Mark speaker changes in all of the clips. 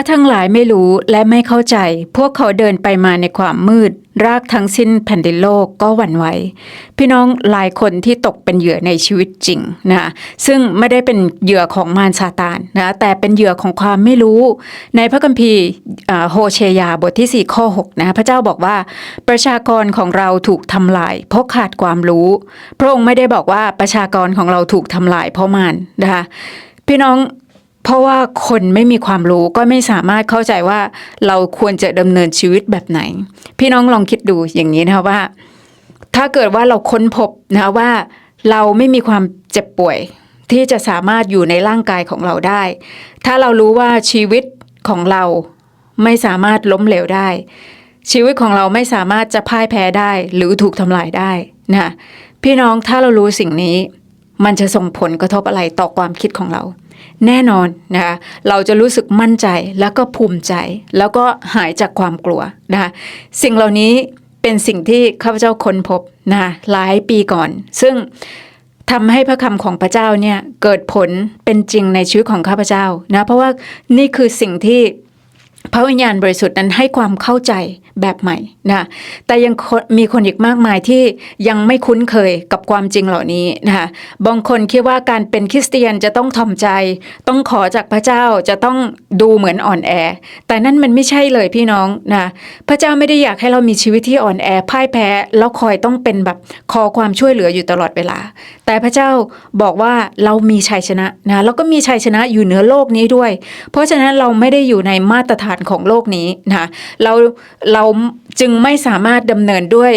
Speaker 1: าทั้งหลายไม่รู้และไม่เข้าใจ พวกเขาเดินไปมาในความมืด รากทั้งสิ้นแผ่นดินโลกก็หวั่นไหว พี่น้องหลายคนที่ตกเป็นเหยื่อในชีวิตจริงนะซึ่งไม่ได้เป็นเหยื่อของมารซาตานนะแต่เป็นเหยื่อของความไม่รู้ ในพระคัมภีร์โฮเชยาบทที่ 4 ข้อ6นะพระเจ้าบอกว่าประชากรของเราถูกทำลาย เพราะขาดความรู้ พระองค์ไม่ได้บอกว่าประชากรของเราถูกทำลายเพราะมารนะคะพี่น้อง เพราะว่าคนไม่มีความรู้ก็ไม่สามารถเข้าใจว่าเราควรจะดำเนินชีวิตแบบไหน พี่น้องลองคิดดูอย่างนี้นะคะว่า ถ้าเกิดว่าเราค้นพบนะว่า เราไม่มีความเจ็บป่วย ที่จะสามารถอยู่ในร่างกายของเราได้ ถ้าเรารู้ว่าชีวิตของเราไม่สามารถล้มเหลวได้ ชีวิตของเราไม่สามารถจะพ่ายแพ้ได้หรือถูกทำลายได้นะพี่น้องถ้าเรารู้สิ่งนี้ มันจะส่งผลกระทบอะไรต่อความคิดของเรา แน่นอนนะคะเราจะรู้สึกมั่นใจแล้วก็ภูมิใจ แล้วก็หายจากความกลัวนะคะสิ่งเหล่านี้เป็นสิ่งที่ข้าพเจ้าค้นพบนะคะหลายปีก่อน ซึ่งทำให้พระคำของพระเจ้าเนี่ยเกิดผลเป็นจริงในชีวิตของข้าพเจ้านะเพราะว่านี่คือสิ่งที่ พระวิญญาณบริสุทธิ์นั้นให้ความเข้าใจแบบใหม่นะแต่ยังมีคนอีกมากมายที่ยังไม่คุ้นเคยกับความจริงเหล่านี้นะคะบางคนคิดว่าการเป็นคริสเตียนจะต้องถ่อมใจ ต้องขอจากพระเจ้าจะต้องดูเหมือนอ่อนแอ แต่นั่นมันไม่ใช่เลยพี่น้องนะพระเจ้าไม่ได้อยากให้เรามีชีวิตที่อ่อนแอพ่ายแพ้แล้วคอยต้องเป็นแบบขอความช่วยเหลืออยู่ตลอดเวลา แต่พระเจ้าบอกว่าเรามีชัยชนะนะแล้วก็มีชัยชนะอยู่เหนือโลกนี้ด้วย เพราะฉะนั้นเราไม่ได้อยู่ในมาตรฐานของโลกนี้นะเราเราจึงไม่สามารถดำเนินด้วย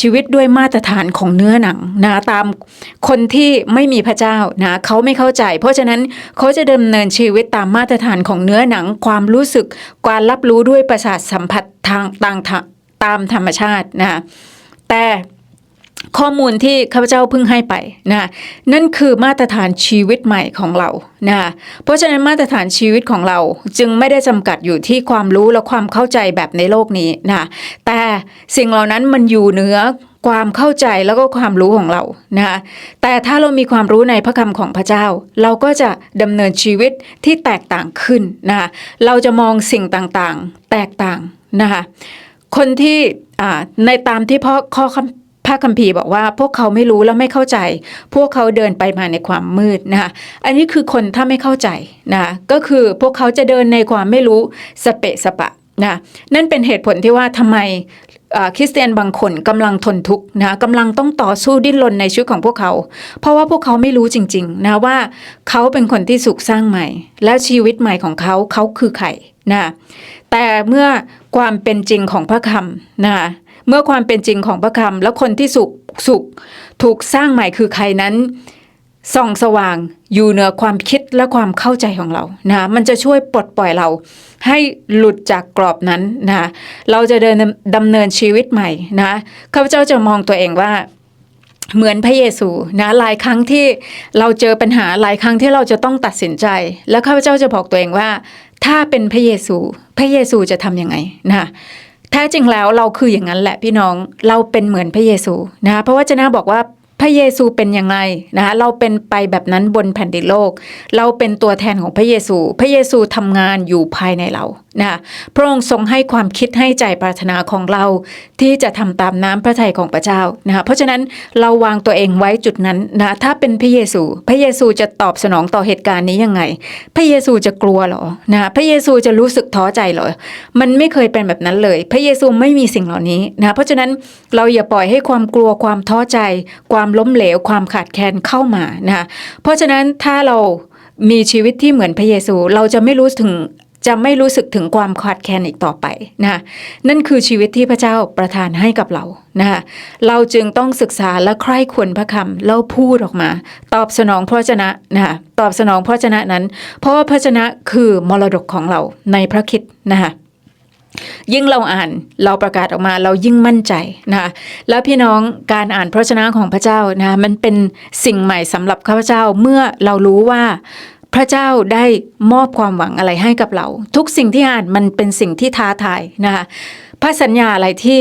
Speaker 1: ชีวิตด้วยมาตรฐานของเนื้อหนังนะตามคนที่ไม่มีพระเจ้านะเขาไม่เข้าใจ เพราะฉะนั้นเขาจะดำเนินชีวิตตามมาตรฐานของเนื้อหนัง ความรู้สึกการรับรู้ด้วยประสาทสัมผัสทางต่างตามธรรมชาตินะแต่ ข้อมูลที่ข้าพเจ้าเพิ่งให้ไปนะนั่นคือมาตรฐานชีวิตใหม่ของเรานะเพราะฉะนั้นมาตรฐานชีวิตของเราจึงไม่ได้จำกัดอยู่ที่ความรู้และความเข้าใจแบบในโลกนี้นะแต่สิ่งเหล่านั้นมันอยู่เหนือความเข้าใจแล้วก็ความรู้ของเรานะคะแต่ถ้าเรามีความรู้ในพระคำของพระเจ้า เราก็จะดำเนินชีวิตที่แตกต่างขึ้นนะคะเราจะมองสิ่งต่างๆ แตกต่างนะคะคนที่ในตามที่พ่อข้อคำ พระคัมภีร์บอกว่าพวกเขาไม่รู้และไม่เข้าใจ พวกเขาเดินไปมาในความมืดนะคะอันนี้คือคนถ้าไม่เข้าใจนะก็คือพวกเขาจะเดินในความไม่รู้สเปะสปะนะนั่นเป็นเหตุผลที่ว่าทำไมคริสเตียนบางคนกำลังทนทุกข์นะกำลังต้องต่อสู้ดิ้นรนในชีวิตของพวกเขา เพราะว่าพวกเขาไม่รู้จริงๆนะว่าเขาเป็นคนที่สุขสร้างใหม่ และชีวิตใหม่ของเขาเขาคือใครนะแต่เมื่อความเป็นจริงของพระคำนะ เมื่อความเป็นจริงของพระคำแล้วคนที่สุขสุข ถูกสร้างใหม่คือใครนั้นส่องสว่างอยู่เหนือความคิดและความเข้าใจของเรานะมันจะช่วยปลดปล่อยเรา ให้หลุดจากกรอบนั้นนะเราจะเดินดำเนินชีวิตใหม่นะข้าพเจ้าจะมองตัวเองว่าเหมือนพระเยซูนะหลายครั้งที่เราเจอปัญหาหลายครั้งที่เราจะต้องตัดสินใจ แล้วข้าพเจ้าจะบอกตัวเองว่า ถ้าเป็นพระเยซู พระเยซูจะทำยังไงนะ แท้จริงแล้วเราคืออย่างนั้นแหละพี่น้องเราเป็นเหมือนพระเยซูนะเพราะว่าเจน่าบอกว่า พระเยซูเป็นยังไงนะคะเราเป็นไปแบบนั้นบนแผ่นดินโลก เราเป็นตัวแทนของพระเยซู พระเยซูทำงานอยู่ภายในเรานะคะพระองค์ทรงให้ความคิดให้ใจปรารถนาของเราที่จะทำตามน้ำพระทัยของพระเจ้านะคะเพราะฉะนั้นเราวางตัวเองไว้จุดนั้นนะถ้าเป็นพระเยซู พระเยซูจะตอบสนองต่อเหตุการณ์นี้ยังไง พระเยซูจะกลัวหรอนะพระเยซูจะรู้สึกท้อใจหรอมันไม่เคยเป็นแบบนั้นเลย พระเยซูไม่มีสิ่งเหล่านี้นะเพราะฉะนั้นเราอย่าปล่อยให้ความกลัวความท้อใจความล้มเหลวความขาดแคลนเข้ามานะคะเพราะฉะนั้นถ้าเรามีชีวิตที่เหมือนพระเยซู เราจะไม่รู้ถึงจะไม่รู้สึกถึงความขาดแคลนอีกต่อไปนะะนั่นคือชีวิตที่พระเจ้าประทานให้กับเรานะคะเราจึงต้องศึกษาและใคร่ควรพระคำแล้วพูดออกมา ตอบสนองพระวจนะนะคะตอบสนองพระวจนะนั้น เพราะว่าพระวจนะคือมรดกของเราในพระคิดนะคะ ยิ่งเราอ่านเราประกาศออกมาเรายิ่งมั่นใจนะคะแล้วพี่น้องการอ่านพระชนะของพระเจ้านะมันเป็นสิ่งใหม่สำหรับข้าพเจ้าเมื่อเรารู้ว่าพระเจ้าได้มอบความหวังอะไรให้กับเรา ทุกสิ่งที่อ่านมันเป็นสิ่งที่ท้าทายนะคะพระสัญญาอะไรที่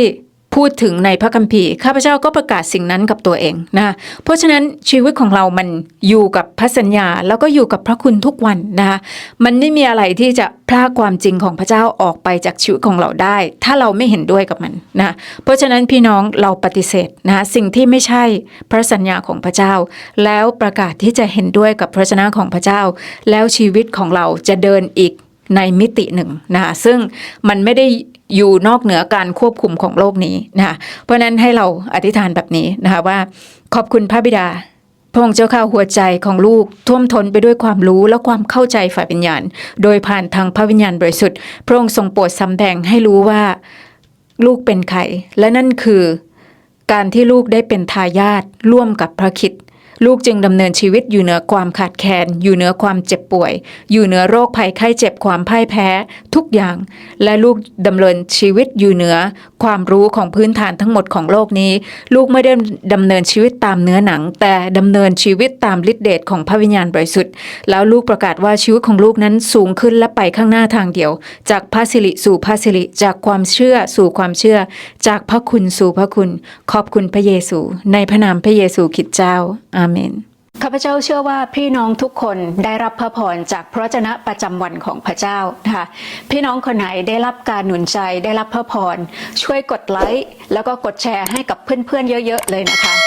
Speaker 1: พูดถึงในพระคัมภีร์ข้าพเจ้าก็ประกาศสิ่งนั้นกับตัวเองนะเพราะฉะนั้นชีวิตของเรามันอยู่กับพระสัญญา แล้วก็อยู่กับพระคุณทุกวันนะคะมันไม่มีอะไรที่จะพรากความจริงของพระเจ้าออกไปจากชีวิตของเราได้ ถ้าเราไม่เห็นด้วยกับมันนะเพราะฉะนั้นพี่น้องเราปฏิเสธนะคะสิ่งที่ไม่ใช่พระสัญญาของพระเจ้า แล้วประกาศที่จะเห็นด้วยกับพระชนะของพระเจ้า แล้วชีวิตของเราจะเดินอีก ในมิติหนึ่งนะคะซึ่งมันไม่ได้อยู่นอกเหนือการควบคุมของโลกนี้นะคะเพราะนั้นให้เราอธิษฐานแบบนี้นะคะว่าขอบคุณพระบิดาพระองค์เจ้าข้าหัวใจของลูกท่วมท้นไปด้วยความรู้และความเข้าใจฝ่ายวิญญาณ โดยผ่านทางพระวิญญาณบริสุทธิ์พระองค์ทรงโปรดสำแดงให้รู้ว่าลูกเป็นใครและนั่นคือการที่ลูกได้เป็นทายาทร่วมกับพระคิด ลูกจึงดำเนินชีวิตอยู่เหนือความขาดแคลนอยู่เหนือความเจ็บป่วย อยู่เหนือโรคภัยไข้เจ็บความพ่ายแพ้ทุกอย่าง และลูกดำเนินชีวิตอยู่เหนือ ความรู้ของพื้นฐานทั้งหมดของโลกนี้ ลูกไม่ได้ดำเนินชีวิตตามเนื้อหนัง แต่ดำเนินชีวิตตามฤทธิเดชของพระวิญญาณบริสุทธิ์แล้วลูกประกาศว่าชีวิตของลูกนั้นสูงขึ้นและไปข้างหน้าทางเดียว จากพระสิริสู่พระสิริจากความเชื่อสู่ความเชื่อ จากพระคุณสู่พระคุณ ขอบคุณพระเยซู ในพระนามพระเยซูคริดเจ้าอาเมนข้าพเจ้าเชื่อว่าพี่น้องทุกคนได้รับพระพรจากพระวจนะประจำวันของพระเจ้านะคะพี่น้องคนไหนได้รับการหนุนใจได้รับพระพรช่วยกดไลค์แล้วก็กดแชร์ให้กับเพื่อนๆเยอะ ๆ เลยนะคะ